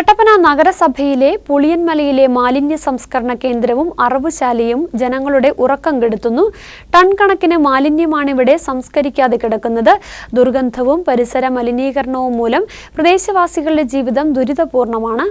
കട്ടപ്പന നഗരസഭയിലെ പുളിയൻമലയിലെ മാലിന്യ സംസ്കരണ കേന്ദ്രവും അറവുശാലയും ജനങ്ങളുടെ ഉറക്കം കെടുത്തുന്നു. ടൺ കണക്കിന് മാലിന്യമാണ് ഇവിടെ സംസ്കരിക്കാതെ കിടക്കുന്നത്. ദുർഗന്ധവും പരിസര മലിനീകരണവും മൂലം പ്രദേശവാസികളുടെ ജീവിതം ദുരിതപൂർണമാണ്.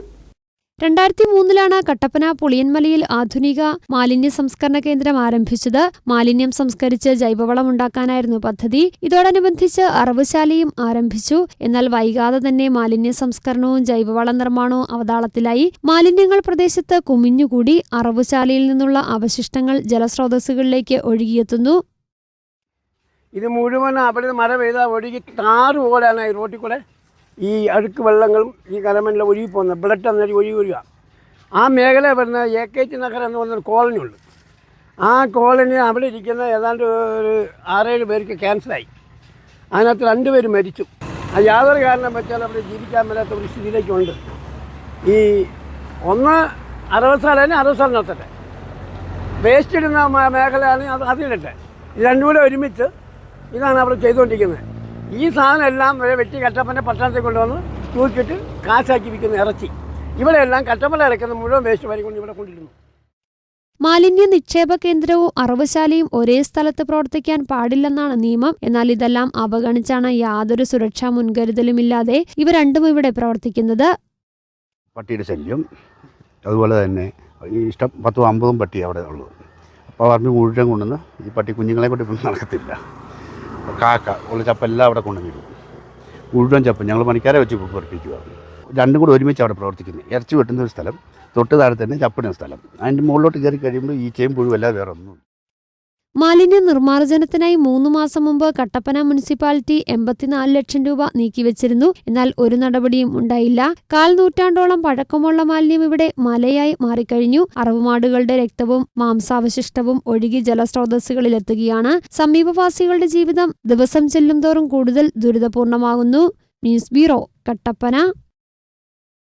രണ്ടായിരത്തി മൂന്നിലാണ് കട്ടപ്പന പുളിയൻമലയിൽ ആധുനിക മാലിന്യ സംസ്കരണ കേന്ദ്രം ആരംഭിച്ചത്. മാലിന്യം സംസ്കരിച്ച് ജൈവവളം ഉണ്ടാക്കാനായിരുന്നു പദ്ധതി. ഇതോടനുബന്ധിച്ച് അറവുശാലയും ആരംഭിച്ചു. എന്നാൽ വൈകാതെ തന്നെ മാലിന്യ സംസ്കരണവും ജൈവവള നിർമ്മാണവും അവതാളത്തിലായി. മാലിന്യങ്ങൾ പ്രദേശത്ത് കുമിഞ്ഞുകൂടി അറവുശാലയിൽ നിന്നുള്ള അവശിഷ്ടങ്ങൾ ജലസ്രോതസ്സുകളിലേക്ക് ഒഴുകിയെത്തുന്നു. ഇത് മുഴുവൻ അവിടെ മഴ പെയ്താൽ ഒഴുകി താറ് പോലെയാണ് ഈ റോട്ടിൽ കൂടെ. ഈ അഴുക്ക് വെള്ളങ്ങളും ഈ കലമെല്ലാം ഒഴുകി പോകുന്നത് ബ്ലഡ് എന്നൊരു ഒഴുകി വരിക. ആ മേഖല വരുന്ന എ കെ ടി നഗർ എന്ന് പറഞ്ഞൊരു കോളനി ഉണ്ട് ആ കോളനി അവിടെ ഇരിക്കുന്ന ഏതാണ്ട് ഒരു ആറേഴ് പേർക്ക് ക്യാൻസറായി. അതിനകത്ത് രണ്ടുപേർ മരിച്ചു. അത് യാതൊരു കാരണം വെച്ചാൽ അവിടെ ജീവിക്കാൻ മേലാത്ത ഒരു സ്ഥിതിയിലേക്കുണ്ട്. ഈ ഒന്ന് അറുപത് അറുപത് നടത്തട്ടെ വേസ്റ്റ് ഇടുന്ന മേഖലയാണ് അത് അതിലിട്ടെ. ഇത് ഒരുമിച്ച് ഇതാണ് അവിടെ ചെയ്തുകൊണ്ടിരിക്കുന്നത്. ഈ സാധനം എല്ലാം വരെ വെട്ടി കട്ടപ്പന പട്ടണത്തിൽ കൊണ്ടുവന്ന് തൂക്കിയിട്ട് കാശാക്കി വിൽക്കുന്ന ഇറച്ചി. ഇവിടെ എല്ലാം കട്ടപ്പന ഇറക്കുന്ന മുഴുവൻ വേസ്റ്റ് വരി കൊണ്ട് ഇവിടെ കൊണ്ടിരുന്നു. മാലിന്യ നിക്ഷേപ കേന്ദ്രവും അറവുശാലയും ഒരേ സ്ഥലത്ത് പ്രവർത്തിക്കാൻ പാടില്ലെന്നാണ് നിയമം. എന്നാൽ ഇതെല്ലാം അവഗണിച്ചാണ് യാതൊരു സുരക്ഷാ മുൻകരുതലുമില്ലാതെ ഇവ രണ്ടും ഇവിടെ പ്രവർത്തിക്കുന്നത്. പട്ടിയുടെ ശല്യം. അതുപോലെ തന്നെ ഈ ഇഷ്ടം പത്തും അമ്പതും പട്ടി അവിടെ ഉള്ളു അപ്പോൾ പറമ്പ് മുഴുവൻ കൊണ്ടുവന്ന് ഈ പട്ടി കുഞ്ഞുങ്ങളെ കൊണ്ട് ഇപ്പം നടക്കത്തില്ല. കാക്ക ഉള്ള ചപ്പെല്ലാം അവിടെ കൊണ്ടുവന്നിടും. മുഴുവൻ ചപ്പ്. ഞങ്ങൾ പണിക്കാരെ വെച്ച് പ്രവർത്തിക്കുക രണ്ടും കൂടെ ഒരുമിച്ച് അവിടെ പ്രവർത്തിക്കുന്നത് ഇറച്ചി വെട്ടുന്ന ഒരു സ്ഥലം തൊട്ട് താഴെ തന്നെ ചപ്പിടുന്ന സ്ഥലം. അതിന്റെ മുകളിലോട്ട് കയറി കഴിയുമ്പോൾ ഈ പുഴുവല്ല വേറെ ഒന്നും മാലിന്യ നിർമ്മാർജനത്തിനായി മൂന്ന് മാസം മുമ്പ് കട്ടപ്പന മുനിസിപ്പാലിറ്റി എൺപത്തിനാല് ലക്ഷം രൂപ നീക്കിവച്ചിരുന്നു. എന്നാൽ ഒരു നടപടിയും ഉണ്ടായില്ല. കാൽ നൂറ്റാണ്ടോളം പഴക്കമുള്ള മാലിന്യം ഇവിടെ മലയായി മാറിക്കഴിഞ്ഞു. അറവുമാടുകളുടെ രക്തവും മാംസാവശിഷ്ടവും ഒഴുകി ജലസ്രോതസ്സുകളിലെത്തുകയാണ്. സമീപവാസികളുടെ ജീവിതം ദിവസം ചെല്ലുംതോറും കൂടുതൽ ദുരിതപൂർണമാകുന്നു. News bureau Kattappana.